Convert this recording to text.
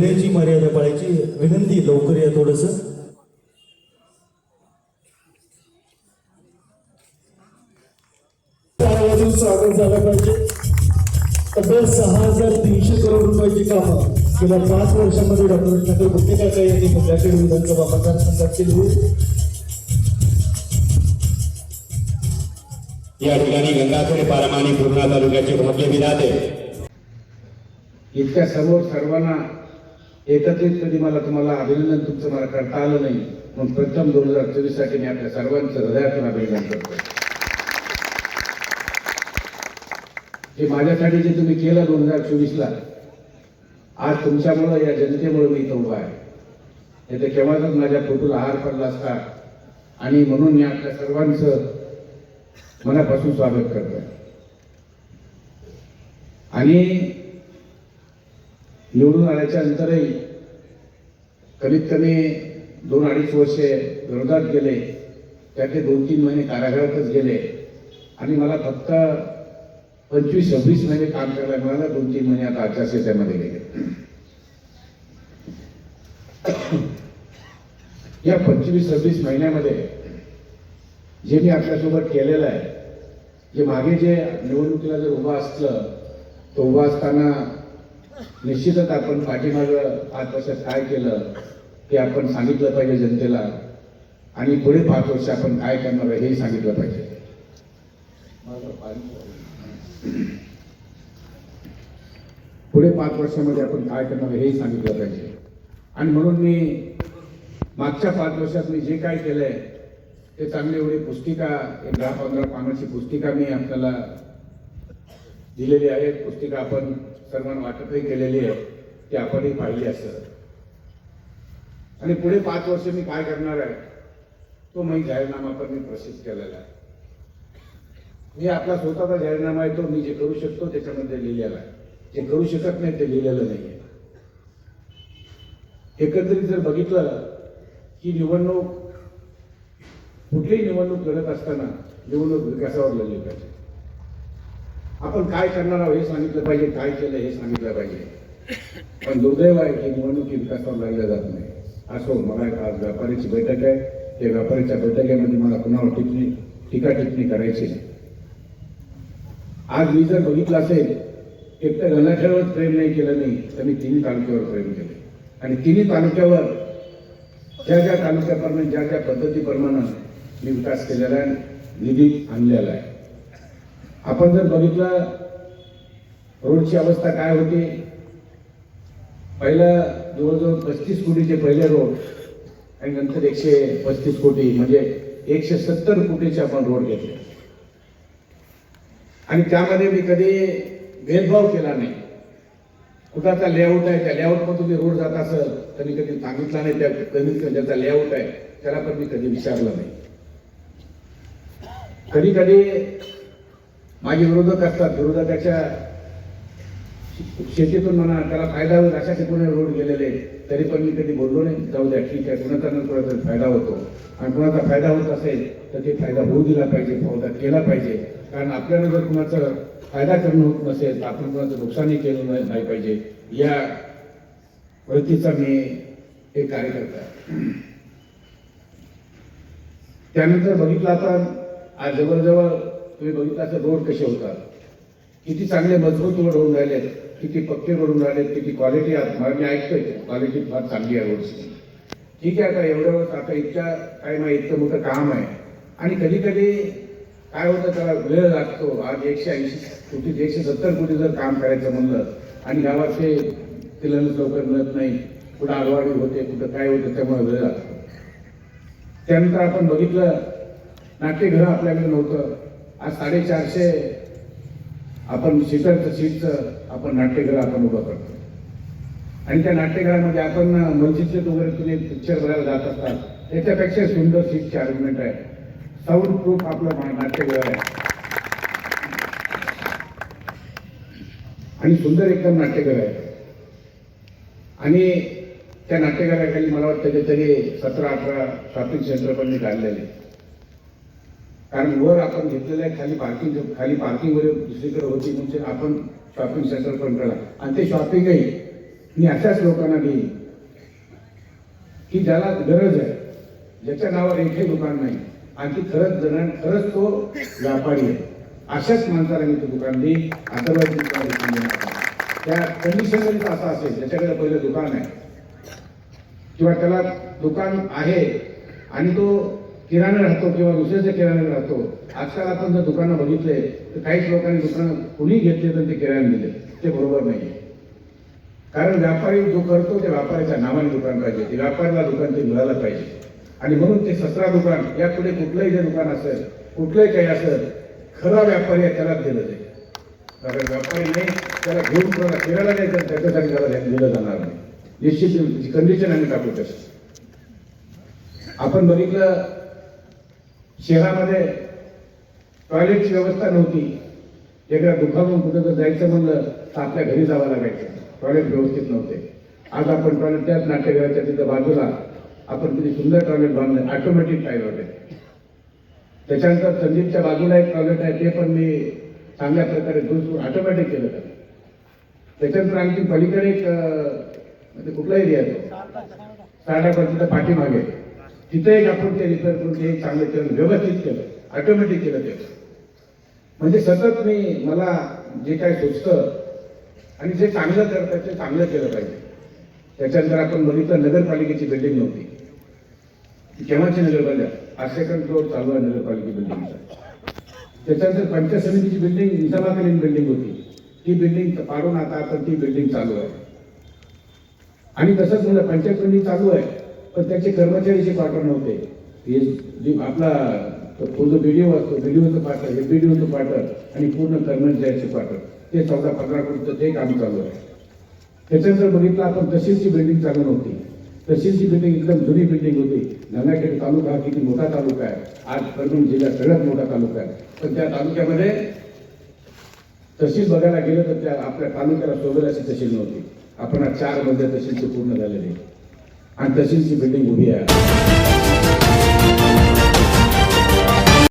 वेळेची मर्यादा पाळायची विनंती लवकर या थोडस. स्वागत झालं पाहिजे. तब्बल सहा हजार तीनशे करोड रुपयाची कामं गेल्या पाच वर्षामध्ये डॉक्टर यांनी मुंबईकडे विधानसभा मतदारसंघात केली या ठिकाणी गंगाखेड पारमानी पूर्णा तालुक्याचे भाग्य विधाते इतक्या समोर सर्वांना एकत्रित कधी मला तुम्हाला अभिनंदन तुमचं मला करता आलं नाही. म्हणून प्रथम दोन हजार चोवीससाठी मी आपल्या सर्वांचं हृदयातून अभिनंदन करतो. जे माझ्यासाठी जे तुम्ही केलं दोन हजार चोवीसला आज तुमच्यामुळं या जनतेमुळे मी इथं उभा आहे. नाही तर केव्हाच माझ्या फोटोला हार पडला असता आणि म्हणून मी आपल्या सर्वांचं मनापासून स्वागत करतो आणि निवडून आल्याच्या नंतरही कमीत कमी दोन अडीच वर्षे विरोधात गेले. त्यातले दोन तीन महिने कारागृहातच गेले. आणि मला फक्त पंचवीस सव्वीस महिने काम करायला मिळालं. दोन तीन महिने आता आचारसंहितेमध्ये गेले. या पंचवीस सव्वीस महिन्यामध्ये जे मी आपल्यासोबत केलेलं आहे जे मागे जे निवडणुकीला जर उभा असलं तो उभा असताना निश्चितच आपण पाठीमागं पाच वर्षात काय केलं ते आपण सांगितलं पाहिजे जनतेला. आणि पुढे पाच वर्ष आपण काय करणार हेही सांगितलं पाहिजे. पुढे पाच वर्षामध्ये आपण काय करणार हेही सांगितलं पाहिजे. आणि म्हणून मी मागच्या पाच वर्षात मी जे काय केलंय ते चांगली एवढी पुस्तिका एक दहा पंधरा पानाची पुस्तिका मी आपल्याला दिलेली आहे पुस्तिका आपण सर्वांना वाटपही केलेली आहे ती आपणही पाहिली असं आणि पुढे पाच वर्ष मी काय करणार आहे तो मी जाहीरनामा पण मी प्रसिद्ध केलेला आहे. मी आपला स्वतःचा जाहीरनामा आहे तो मी जे करू शकतो त्याच्यामध्ये लिहिलेला आहे. जे करू शकत नाही ते लिहिलेलं नाही आहे. एकंदरीत जर बघितलं की निवडणूक कुठलीही निवडणूक लढत असताना निवडणूक विकासावर लढली पाहिजे. आपण काय करणार आहोत हे सांगितलं पाहिजे काय केलं हे सांगितलं पाहिजे. पण दुर्दैव आहे की निवडणूक ही विकासावर जात नाही. असो मला एक आज व्यापाऱ्याची बैठक आहे. त्या व्यापाऱ्याच्या बैठकीमध्ये मला कुणावर टिप्पणी टीका टिप्पणी करायची नाही. आज मी जर बघितलं असेल एक तर गणाठ्यावर प्रेम नाही केलं नाही तर मी तिन्ही तालुक्यावर प्रेम केले. आणि तिन्ही तालुक्यावर ज्या ज्या तालुक्याप्रमाणे ज्या ज्या पद्धतीप्रमाणे मी विकास केलेला आहे निधी आणलेला आहे. आपण जर बघितलं रोडची अवस्था काय होती? पहिलं जवळजवळ पस्तीस कोटीचे पहिले रोड आणि नंतर एकशे पस्तीस कोटी म्हणजे एकशे सत्तर कोटीचे आपण रोड घेतले. आणि त्यामध्ये मी कधी भेदभाव केला नाही. कुठाचा लेआउट आहे त्या लेआउटमधून मी रोड जात असेल तर मी कधी सांगितला नाही त्या कमीत कमी ज्याचा लेआउट आहे त्याला पण मी कधी विचारलं नाही. कधी कधी माझे विरोधक असतात विरोधकाच्या शेतीतून म्हणा त्याला फायदा होईल अशा ठिकाणी रोड गेलेले तरी पण मी कधी बोललो नाही. जाऊ द्या ठीक आहे. कुणाचा ना कुणाचा फायदा होतो? आणि कुणाचा फायदा होत असेल तर ते फायदा होऊ दिला पाहिजे फायदा केला पाहिजे. कारण आपल्याला जर कुणाचा फायदा करणं होत नसेल तर आपण कुणाचं नुकसानही केलं नाही पाहिजे. या वृत्तीचा मी एक कार्यकर्ता त्यानंतर बघितलं आपण आज जवळजवळ तुम्ही बघितला तर रोड कसे होतात? किती चांगले मजबूत रोड होऊन राहिलेत किती पक्के रोड होऊन राहिलेत किती क्वालिटी मला मी ऐकतोय क्वालिटी फार चांगली आहे रोडची ठीक आहे आता एवढं आता इतक्या टाइम आहे इतकं मोठं काम आहे. आणि कधी कधी काय होतं त्याला वेळ लागतो. आज एकशे ऐंशी कोटी एकशे सत्तर कोटी जर काम करायचं म्हणलं आणि गावात ते तिला लवकर मिळत नाही कुठं आडवाडी होते कुठं काय होतं त्यामुळे वेळ लागतो. त्यानंतर आपण बघितलं नाट्यगृह आपल्याकडे नव्हतं. आज साडेचारशे आपण सीटरचं सीटचं आपण नाट्यगृह आपण उभं करतो. आणि त्या नाट्यगृहामध्ये आपण मस्जिदचे वगैरे तुम्ही पिक्चर बघायला जात असतात. त्याच्यापेक्षा सुंदर सीटचे अरेंजमेंट आहे. साऊंड प्रूफ आपलं नाट्यगृह आहे. आणि सुंदर एकदम नाट्यगृह आहे. आणि त्या नाट्यगृहाखाली मला वाटतं की तरी सतरा अठरा शॉपिंग सेंटर पण मी काढलेले. कारण वर आपण घेतलेलं आहे खाली पार्किंग खाली पार्किंग वगैरे दुसरीकडे होती म्हणजे आपण शॉपिंग सेंटर पण केला आणि ते शॉपिंगही मी अशाच लोकांना देईन की ज्याला गरज आहे ज्याच्या नावावर एकही दुकान नाही आणखी खरंच जण खरंच तो व्यापारी आहे. अशाच माणसाला मी ते दुकान देईन. अदरवाईज त्या कंडिशनमध्ये असा असेल ज्याच्याकडे पहिलं दुकान आहे किंवा त्याला दुकान आहे आणि तो किराणा राहतो किंवा दुसऱ्याच्या किराणा राहतो. आजकाल आपण जर दुकानं बघितले तर काहीच लोकांनी दुकानं कुणी घेतले तर ते किराणा दिले. ते बरोबर नाही कारण व्यापारी जो करतो त्या व्यापाऱ्याच्या नावाने दुकान पाहिजे. ते व्यापाऱ्याला दुकान ते मिळालं पाहिजे. आणि म्हणून ते सतरा दुकान यापुढे कुठलंही जे दुकान असेल कुठलंही काही असेल खरा व्यापारी आहे त्यालाच दिलं जाईल. कारण व्यापारी नाही त्याला घेऊन कोणाला फिरायला नाही तर त्याच्यासाठी त्याला दिलं जाणार नाही. निश्चित कंडिशन आम्ही टाकू तसं आपण बघितलं शहरामध्ये टॉयलेटची व्यवस्था नव्हती. एकदा दुखावून कुठं जर जायचं म्हणलं तर आपल्या घरी जावं लागायचं. टॉयलेट व्यवस्थित नव्हते. आज आपण टॉयलेट त्याच नाट्यगृहाच्या तिथं बाजूला आपण किती सुंदर टॉयलेट बांधलं ऑटोमॅटिक टॉयलेट आहे त्याच्यानंतर संदीपच्या बाजूला एक टॉयलेट आहे ते पण मी चांगल्या प्रकारे दुरुस्त ऑटोमॅटिक केलं त्यानं त्याच्यानंतर आणखी पलीकडे एक म्हणजे कुठला एरिया आहे तो? साडा पाठीमागे. तिथं एक आपण ते रिपेअर करून ते एक चांगलं केलं व्यवस्थित केलं ऑटोमॅटिक केलं ते. म्हणजे सतत मी मला जे काय सुचतं आणि जे चांगलं करतात ते चांगलं केलं पाहिजे. त्याच्यानंतर आपण बघितलं नगरपालिकेची बिल्डिंग नव्हती. केव्हाची नगरपालिका? आज सेकंड फ्लोअर चालू आहे नगरपालिका बिल्डिंगचा त्याच्यानंतर पंचायत समितीची बिल्डिंग निजामाकालीन बिल्डिंग होती. ती बिल्डिंग पाडून आता आपण ती बिल्डिंग चालू आहे. आणि तसंच म्हणजे पंचायत समिती चालू आहे. पण त्याचे कर्मचारीचे पार्टनर नव्हते. हे जे आपला तो जो व्हिडिओ असतो व्हिडिओचं पार्टनर हे व्हिडिओचं पार्टनर आणि पूर्ण कर्मचाऱ्याचे पार्टनर ते चौदा पंधरा कोटीचं ते काम चालू आहे. त्याच्यानंतर बघितलं आपण तहसीलची बिल्डिंग चालू नव्हती. तहसीलची बिल्डिंग एकदम जुनी बिल्डिंग होती. गंगाखेड तालुका हा किती मोठा तालुका आहे. आज परभणी जिल्ह्यात सगळ्यात मोठा तालुका आहे. पण त्या तालुक्यामध्ये तहसील बघायला गेलं तर त्या आपल्या तालुक्याला शोभेल अशी तहसील नव्हती. आपण आज चारमध्ये तहसीलचे पूर्ण झालेले आणि तशीच ही बिल्डिंग उभी आहे.